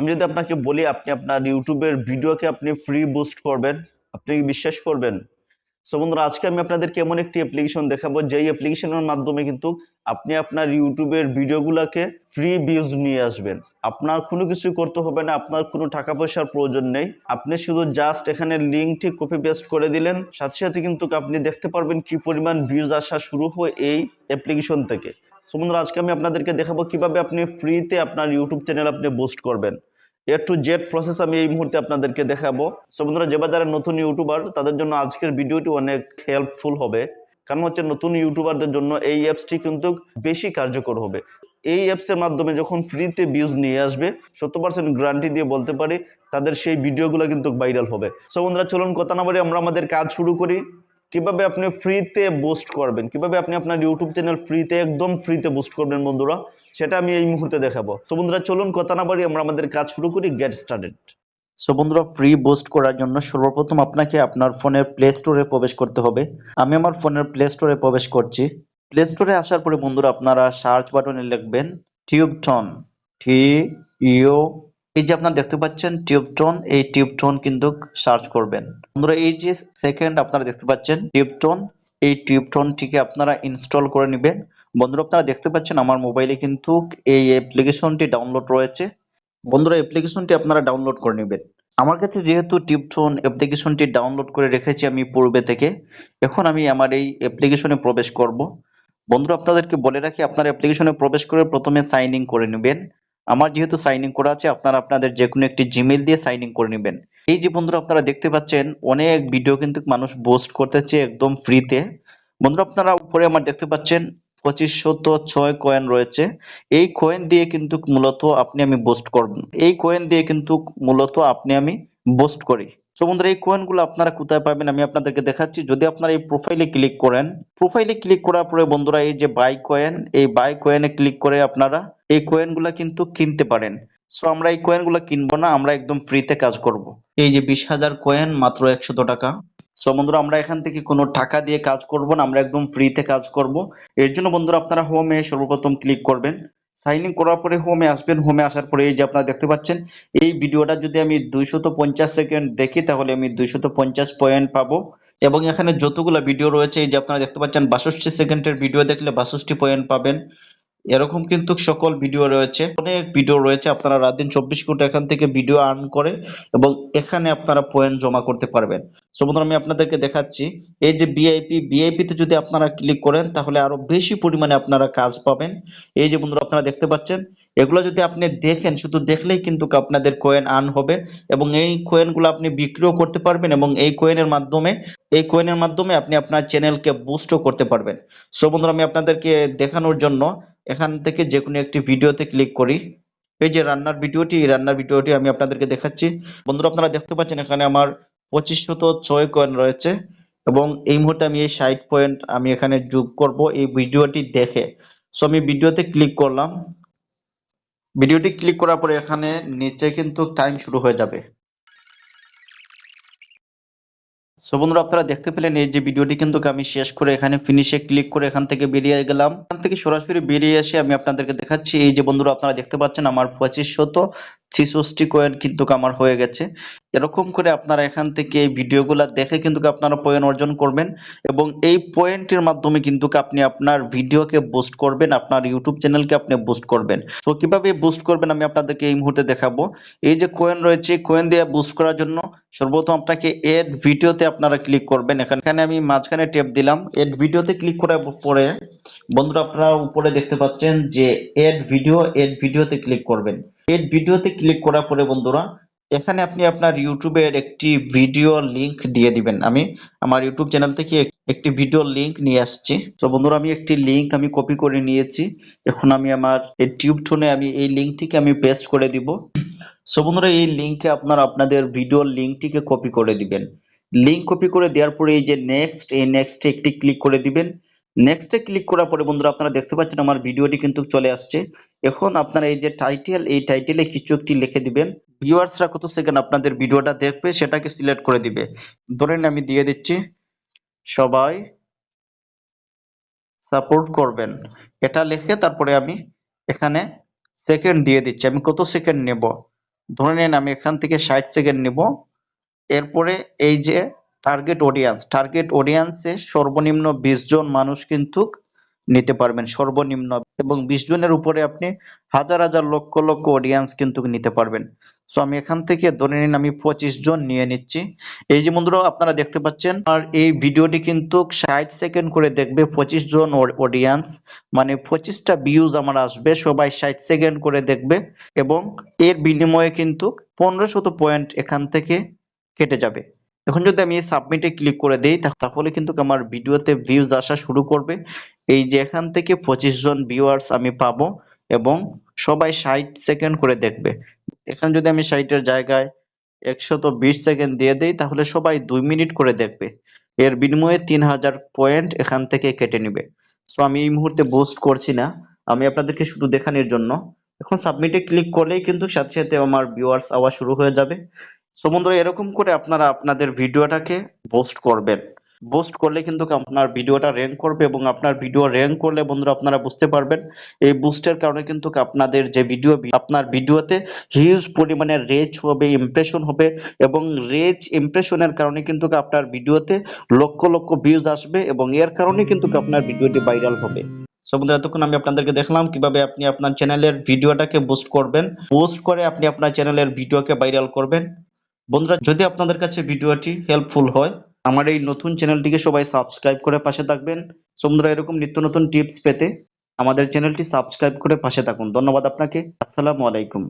আমি যদি আপনাকে বলি, আপনি আপনার ইউটিউবের ভিডিওকে আপনি ফ্রি বুস্ট করবেন, আপনি বিশ্বাস করবেন? সো বন্ধুরা, আজকে আমি আপনাদেরকে এমন একটি অ্যাপ্লিকেশন দেখাবো, যেই অ্যাপ্লিকেশনের মাধ্যমে কিন্তু আপনি আপনার ইউটিউবের ভিডিওগুলোকে ফ্রি ভিউজ নিয়ে আসবেন। আপনার কোনো কিছু করতে হবে না, আপনার কোনো টাকা পয়সার প্রয়োজন নেই। আপনি শুধু জাস্ট এখানে লিঙ্কটি কপি পেস্ট করে দিলেন, সাথে সাথে কিন্তু আপনি দেখতে পারবেন কি পরিমাণ ভিউজ আসা শুরু হয় এই অ্যাপ্লিকেশন থেকে। সো বন্ধুরা, আজকে আমি আপনাদেরকে দেখাবো কীভাবে আপনি ফ্রিতে আপনার ইউটিউব চ্যানেল আপনি বুস্ট করবেন। এ টু জেড প্রসেস আমি এই মুহূর্তে আপনাদেরকে দেখাবো। সো বন্ধুরা, যে যারা নতুন ইউটিউবার তাদের জন্য আজকের ভিডিওটি অনেক হেল্পফুল হবে। কারণ হচ্ছে নতুন ইউটিউবারদের জন্য এই অ্যাপসটি কিন্তু বেশি কার্যকর হবে। এই অ্যাপসের মাধ্যমে যখন ফ্রিতে ভিউজ নিয়ে আসবে সত্তর পার্সেন্ট গ্যারান্টি দিয়ে বলতে পারি, তাদের সেই ভিডিওগুলো কিন্তু ভাইরাল হবে। সো বন্ধুরা, চলুন কথা না বলে আমরা আমাদের কাজ শুরু করি। কীভাবে আপনি ফ্রিতে বুস্ট করবেন? কীভাবে আপনি আপনার ইউটিউব চ্যানেল ফ্রিতে একদম ফ্রিতে বুস্ট করবেন বন্ধুরা? সেটা আমি এই মুহূর্তে দেখাবো। তো বন্ধুরা, চলুন কথা না বাড়ি আমরা আমাদের কাজ শুরু করি গেট স্টার্টেড সো বন্ধুরা ফ্রি বুস্ট করার জন্য সর্বপ্রথম আপনাকে আপনার ফোনের প্লে স্টোরে প্রবেশ করতে হবে। আমি আমার ফোনের প্লে স্টোরে প্রবেশ করছি। প্লে স্টোরে আসার পরে বন্ধুরা, আপনারা সার্চ বাটনে লিখবেন টিউবটন টি ইউ এই যে আপনারা দেখতে পাচ্ছেন টিউবটন এই টিউবটন কিন্তু সার্চ করবেন। বন্ধুরা, এই যে সেকেন্ড আপনারা দেখতে পাচ্ছেন টিউবটন এই টিউবটনটিকে আপনারা ইনস্টল করে নেবেন। বন্ধুরা, আপনারা দেখতে পাচ্ছেন আমার মোবাইলে কিন্তু এই অ্যাপ্লিকেশনটি ডাউনলোড রয়েছে। বন্ধুরা অ্যাপ্লিকেশনটি আপনারা ডাউনলোড করে নেবেন। আমার কাছে যেহেতু টিপটন অ্যাপ্লিকেশনটি ডাউনলোড করে রেখেছি আমি পূর্বে থেকে, এখন আমি আমার এই অ্যাপ্লিকেশনে প্রবেশ করব। বন্ধুরা, আপনাদেরকে বলে রাখি, আপনার অ্যাপ্লিকেশনে প্রবেশ করে প্রথমে সাইন ইন করে নেবেন। আমার যেহেতু সাইন ইন করা আছে, আপনারা আপনাদের যে কোনো একটি জিমেল দিয়ে সাইন ইন করে নেবেন। এই যে বন্ধুরা, আপনারা দেখতে পাচ্ছেন, অনেক ভিডিও কিন্তু মানুষ পোস্ট করতেছে একদম ফ্রিতে বন্ধুরা, আপনারা উপরে আমার দেখতে পাচ্ছেন পঁচিশশত ছয় কয়েন রয়েছে। এই কয়েন দিয়ে কিন্তু মূলত আপনি আমি বোস্ট করব। এই কয়েন দিয়ে কিন্তু মূলত আপনি আমি বোস্ট করি। তো বন্ধুরা, এই কয়েনগুলো আপনারা কোথায় পাবেন আমি আপনাদেরকে দেখাচ্ছি। যদি আপনারা এই প্রোফাইলে ক্লিক করেন প্রোফাইলে ক্লিক করার পরে বন্ধুরা, এই যে বাই কয়েন এই বাই কয়েনে ক্লিক করে আপনারা এই কয়েনগুলো কিন্তু কিনতে পারেন। সো আমরা এই কয়েনগুলো কিনবো না, আমরা একদম ফ্রিতে কাজ করব। এই যে বিশ হাজার কয়েন মাত্র একশত টাকা। সো বন্ধুরা, আমরা এখান থেকে কোনো টাকা দিয়ে কাজ করব না, আমরা একদম ফ্রিতে কাজ করব। এর জন্য বন্ধুরা, আপনারা হোমে সর্বপ্রথম ক্লিক করবেন। সাইন ইন করার পরে হোমে আসবেন। হোমে আসার পরে এই যে আপনারা দেখতে পাচ্ছেন, এই ভিডিওটা যদি আমি দুইশত পঞ্চাশ সেকেন্ড দেখি, তাহলে আমি দুইশত পঞ্চাশ পয়েন্ট পাবো। এবং এখানে যতগুলো ভিডিও রয়েছে, এই যে আপনারা দেখতে পাচ্ছেন, বাষট্টি সেকেন্ডের ভিডিও দেখলে বাষট্টি পয়েন্ট পাবেন। এরকম কিন্তু সকল ভিডিও রয়েছে। অনেক ভিডিও রয়েছে, আপনারা রাত দিন চব্বিশ ঘণ্টা এখান থেকে ভিডিও আর্ন করে এবং এখানে আপনারা পয়েন্ট জমা করতে পারবেন। সো বন্ধুরা, আমি আপনাদেরকে দেখাচ্ছি, এই যে বিআইপি বিআইপি তে যদি আপনারা ক্লিক করেন, তাহলে আরও বেশি পরিমাণে আপনারা কাজ পাবেন। এই যে বন্ধুরা, আপনারা দেখতে পাচ্ছেন, এগুলো যদি আপনি দেখেন, শুধু দেখলেই কিন্তু আপনাদের কয়েন আর্ন হবে এবং এই কয়েনগুলো আপনি বিক্রিও করতে পারবেন এবং এই কয়েনের মাধ্যমে, এই কয়েনের মাধ্যমে আপনি আপনার চ্যানেলকে বুস্টও করতে পারবেন। সো বন্ধুরা, আমি আপনাদেরকে দেখানোর জন্য এখান থেকে যে কোনো একটি ভিডিওতে ক্লিক করি। এই যে রান্নার ভিডিওটি, এই রান্নার ভিডিওটি আমি আপনাদেরকে দেখাচ্ছি। বন্ধুরা, আপনারা দেখতে পাচ্ছেন এখানে আমার পঁচিশ শত ছয় কয়েন রয়েছে এবং এই মুহূর্তে আমি এই ষাট পয়েন্ট আমি এখানে যোগ করব এই ভিডিওটি দেখে। সো আমি ভিডিওতে ক্লিক করলাম। ভিডিওটি ক্লিক করার পরে এখানে নিচে কিন্তু টাইম শুরু হয়ে যাবে। সো বন্ধুরা, আপনারা দেখতে পেলেন এই যে ভিডিওটি কিন্তু আমি শেষ করে এখানে ফিনিশে ক্লিক করে এখান থেকে বেরিয়ে গেলাম। এখান থেকে সরাসরি বেরিয়ে এসে আমি আপনাদেরকে দেখাচ্ছি। এই যে বন্ধুরা, আপনারা দেখতে পাচ্ছেন আমার পঁচিশ শত ছিষট্টি কয়েন কিন্তু আমার হয়ে গেছে। এরকম করে আপনারা এখান থেকে এই ভিডিওগুলো দেখে কিন্তু আপনারা পয়েন্ট অর্জন করবেন এবং এই পয়েন্টের মাধ্যমে কিন্তু আপনি আপনার ভিডিওকে বুস্ট করবেন, আপনার ইউটিউব চ্যানেলকে আপনি বুস্ট করবেন। তো কীভাবে বুস্ট করবেন আমি আপনাদেরকে এই মুহূর্তে দেখাবো। এই যে কয়েন রয়েছে কয়েন দিয়ে বুস্ট করার জন্য সর্বপ্রথম আপনাকে এড ভিডিওতে আপনারা ক্লিক করবেন। এখানে আমি মাঝখানে ট্যাপ দিলাম। এড ভিডিওতে ক্লিক করার পরে বন্ধুরা, আপনারা উপরে দেখতে পাচ্ছেন যে এড ভিডিও এড ভিডিওতে ক্লিক করবেন। এড ভিডিওতে ক্লিক করার পরে বন্ধুরা, এখানে আপনি আপনার ইউটিউবের একটি ভিডিও লিংক দিয়ে দিবেন। আমি আমার ইউটিউব চ্যানেল থেকে একটি ভিডিও লিংক নিয়ে আসছি। তো বন্ধুরা, আমি একটি লিংক আমি কপি করে নিয়েছি। এখন আমি আমার এই টিউব টোনে আমি এই লিংকটিকে আমি পেস্ট করে দিব। সো বন্ধুরা, এই লিংকে আপনারা আপনাদের ভিডিও লিংকটিকে কপি করে দিবেন। লিঙ্ক কপি করে দেওয়ার পরে এই যে নেক্সট এই নেক্সটে একটি ক্লিক করে দিবেন। নেক্সটে ক্লিক করার পরে বন্ধুরা আপনারা দেখতে পাচ্ছেন আমার ভিডিওটি কিন্তু চলে আসছে। এখন আপনারা এই যে টাইটেল এই টাইটেলে কিছু একটি লিখে দিবেন। ভিউয়ার্সরা কত সেকেন্ড আপনাদের ভিডিওটা দেখবে, সেটাকে সিলেক্ট করে দিবে। ধরেন আমি দিয়ে দিচ্ছি। সবাই সাপোর্ট করবেন। এটা লিখে তারপরে আমি এখানে সেকেন্ড দিয়ে দিচ্ছি। আমি কত সেকেন্ড নেব? ধরে নিন আমি এখান থেকে ষাট সেকেন্ড নেব। এরপরে এই যে টার্গেট অডিয়েন্স টার্গেট অডিয়েন্সে সর্বনিম্ন বিশ জন মানুষ কিন্তু নিতে পারবেন, সর্বনিম্ন। এবং বিশ জনের উপরে আপনি হাজার হাজার লক্ষ লক্ষ অডিয়েন্স কিন্তু নিতে পারবেন। সো আমি এখান থেকে ধরে নিন আমি পঁচিশ জন নিয়ে নিচ্ছি। এই যে বন্ধুরা, আপনারা দেখতে পাচ্ছেন, আর এই ভিডিওটি কিন্তু ষাট সেকেন্ড করে দেখবে পঁচিশ জন অডিয়েন্স মানে পঁচিশটা ভিউজ আমার আসবে, সবাই ষাট সেকেন্ড করে দেখবে। এবং এর বিনিময়ে কিন্তু পনেরো শত পয়েন্ট এখান থেকে কেটে যাবে। এখন যদি আমি সাবমিটে ক্লিক করে দেই তাহলে কিন্তু আমার ভিডিওতে ভিউজ আসা শুরু করবে। এই যে এখান থেকে পঁচিশ জন ভিউয়ার্স আমি পাবো এবং সবাই ষাট সেকেন্ড করে দেখবে। এখানে যদি আমি ষাটের জায়গায় একশত বিশ সেকেন্ড দিয়ে দেই, তাহলে সবাই দুই মিনিট করে দেখবে। এর বিনিময়ে তিন হাজার পয়েন্ট এখান থেকে কেটে নিবে। সো আমি এই মুহূর্তে বুস্ট করছি না। আমি আপনাদেরকে শুধু দেখানোর জন্য। এখন সাবমিটে ক্লিক করলেই কিন্তু সাথে সাথে আমার ভিউয়ার্স আওয়া শুরু হয়ে যাবে। সো বন্ধুরা, এরকম করে আপনারা আপনাদের ভিডিওটাকে পোস্ট করবেন। পোস্ট করলে কিন্তু আপনার ভিডিওটা র্যাঙ্ক করবে এবং আপনার ভিডিও র্যাঙ্ক করলে, বন্ধুরা, আপনারা বুঝতে পারবেন। এই বুস্টের কারণে কিন্তু আপনাদের যে ভিডিও আপনার ভিডিওতে হিউজ পরিমাণে রেচ হবে ইমপ্রেশন হবে এবং রেচ ইমপ্রেশনের কারণে কিন্তু আপনার ভিডিওতে লক্ষ লক্ষ ভিউজ আসবে এবং এর কারণে কিন্তু আপনার ভিডিওটি ভাইরাল হবে। সো বন্ধুরা, এতক্ষণ আমি আপনাদেরকে দেখলাম কীভাবে আপনি আপনার চ্যানেলের ভিডিওটাকে বুস্ট করবেন। পোস্ট করে আপনি আপনার চ্যানেলের ভিডিওকে ভাইরাল করবেন। বন্ধুরা, যদি আপনাদের কাছে ভিডিওটি হেল্পফুল হয়, আমার এই নতুন চ্যানেলটিকে সবাই সাবস্ক্রাইব করে পাশে থাকবেন। বন্ধুরা, এরকম নিত্য নতুন টিপস পেতে আমাদের চ্যানেলটি সাবস্ক্রাইব করে পাশে থাকুন। ধন্যবাদ আপনাকে। আসসালামু আলাইকুম।